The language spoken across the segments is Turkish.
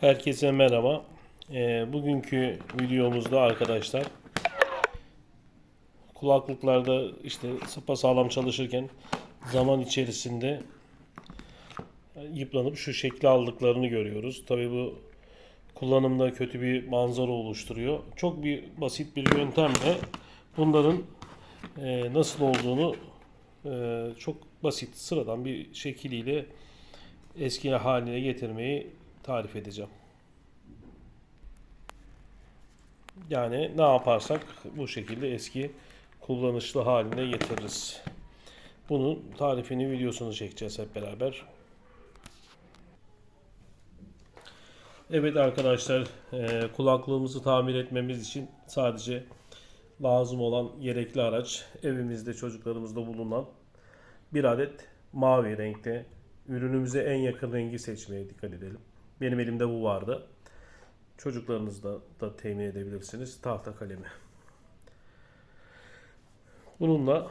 Herkese merhaba. Ee, bugünkü videomuzda arkadaşlar kulaklıklarda işte sağlam çalışırken zaman içerisinde yıpranıp şu şekli aldıklarını görüyoruz. Tabii bu kullanımda kötü bir manzara oluşturuyor. Çok bir basit bir yöntemle bunların e, nasıl olduğunu e, çok basit sıradan bir şekliyle eski haline getirmeyi tarif edeceğim. Yani ne yaparsak bu şekilde eski kullanışlı haline getiririz. Bunun tarifini videosunu çekeceğiz hep beraber. Evet arkadaşlar e, kulaklığımızı tamir etmemiz için sadece lazım olan gerekli araç evimizde çocuklarımızda bulunan bir adet mavi renkte ürünümüze en yakın rengi seçmeye dikkat edelim. Benim elimde bu vardı. Çocuklarınızda da temin edebilirsiniz. Tahta kalemi. Bununla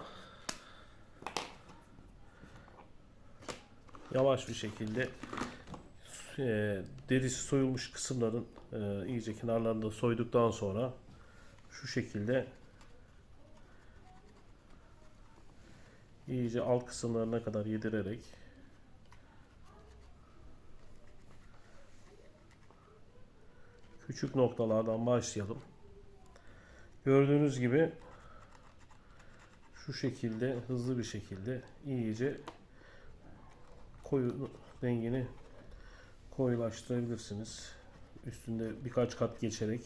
yavaş bir şekilde e, derisi soyulmuş kısımların e, iyice kenarlarında soyduktan sonra şu şekilde iyice alt kısımlarına kadar yedirerek küçük noktalardan başlayalım. Gördüğünüz gibi şu şekilde hızlı bir şekilde iyice koyu rengini koyulaştırabilirsiniz. Üstünde birkaç kat geçerek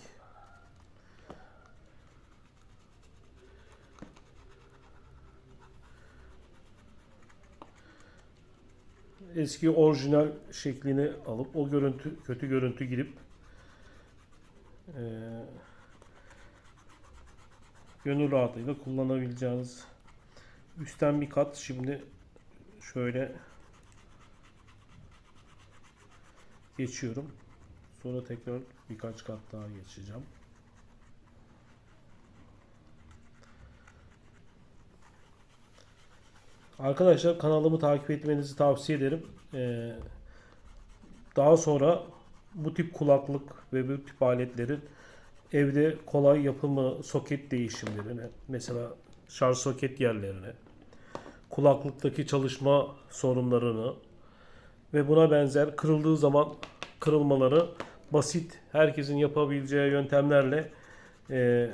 eski orijinal şeklini alıp o görüntü kötü görüntü girip eee gönül rahatlığıyla kullanabileceğiniz üstten bir kat şimdi şöyle geçiyorum. Sonra tekrar birkaç kat daha geçeceğim. Arkadaşlar kanalımı takip etmenizi tavsiye ederim. Ee, daha sonra bu tip kulaklık ve bu tip aletlerin evde kolay yapımı soket değişimlerine, mesela şarj soket yerlerine, kulaklıktaki çalışma sorunlarını ve buna benzer kırıldığı zaman kırılmaları basit, herkesin yapabileceği yöntemlerle e,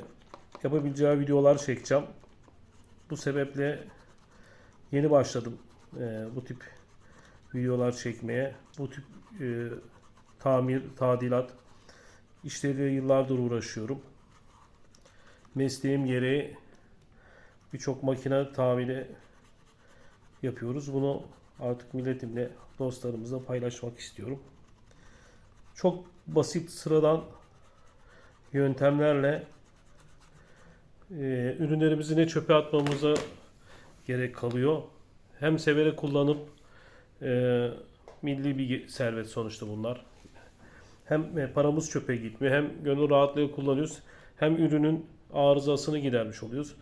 yapabileceği videolar çekeceğim. Bu sebeple yeni başladım e, bu tip videolar çekmeye. Bu tip e, tamir, tadilat işleriyle yıllardır uğraşıyorum. Mesleğim gereği birçok makine tamiri yapıyoruz. Bunu artık milletimle, dostlarımızla paylaşmak istiyorum. Çok basit, sıradan yöntemlerle e, ürünlerimizi ne çöpe atmamıza gerek kalıyor. Hem severek kullanıp e, milli bir servet sonuçta bunlar. Hem e, paramız çöpe gitmiyor hem gönül rahatlığı kullanıyoruz. Hem ürünün arızasını gidermiş oluyoruz.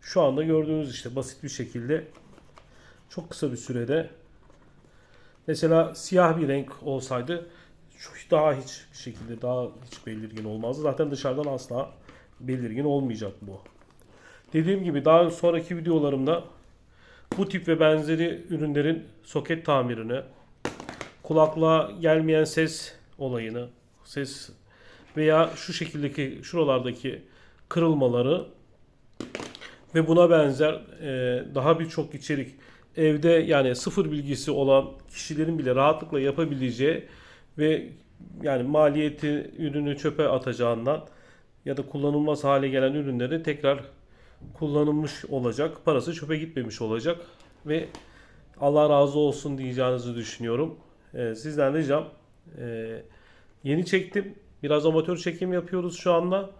Şu anda gördüğünüz işte basit bir şekilde çok kısa bir sürede mesela siyah bir renk olsaydı daha hiç bir şekilde daha hiç belirgin olmazdı. Zaten dışarıdan asla belirgin olmayacak bu. Dediğim gibi daha sonraki videolarımda bu tip ve benzeri ürünlerin soket tamirini, kulaklığa gelmeyen ses olayını, ses veya şu şekildeki şuralardaki kırılmaları ve buna benzer e, daha birçok içerik evde yani sıfır bilgisi olan kişilerin bile rahatlıkla yapabileceği ve yani maliyeti ürünü çöpe atacağından ya da kullanılmaz hale gelen ürünleri tekrar kullanılmış olacak. Parası çöpe gitmemiş olacak ve Allah razı olsun diyeceğinizi düşünüyorum. Ee, sizden ricam e, yeni çektim. Biraz amatör çekim yapıyoruz şu anda.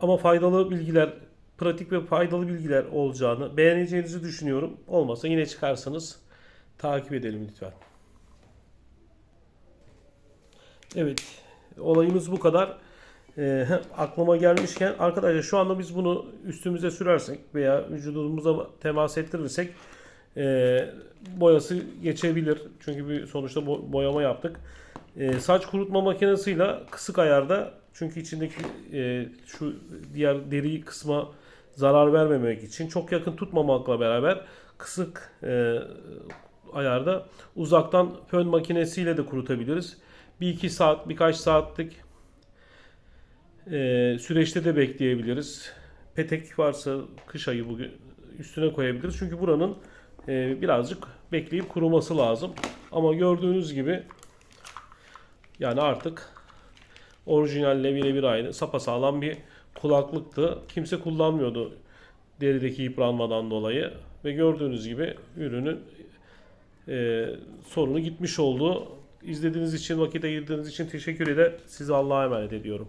Ama faydalı bilgiler, pratik ve faydalı bilgiler olacağını beğeneceğinizi düşünüyorum. Olmasa yine çıkarsanız takip edelim lütfen. Evet, olayımız bu kadar. Ee, aklıma gelmişken arkadaşlar şu anda biz bunu üstümüze sürersek veya vücudumuza temas ettirirsek e, boyası geçebilir. Çünkü bir sonuçta bo- boyama yaptık. E, saç kurutma makinesiyle kısık ayarda çünkü içindeki e, şu diğer deri kısma zarar vermemek için çok yakın tutmamakla beraber kısık e, ayarda uzaktan fön makinesiyle de kurutabiliriz. Bir iki saat birkaç saatlik e, süreçte de bekleyebiliriz. Petek varsa kış ayı bugün üstüne koyabiliriz. Çünkü buranın e, birazcık bekleyip kuruması lazım. Ama gördüğünüz gibi yani artık orijinalle birebir aynı sapasağlam bir kulaklıktı. Kimse kullanmıyordu derideki yıpranmadan dolayı. Ve gördüğünüz gibi ürünün e, sorunu gitmiş oldu. İzlediğiniz için, vakit ayırdığınız için teşekkür ederim. Sizi Allah'a emanet ediyorum.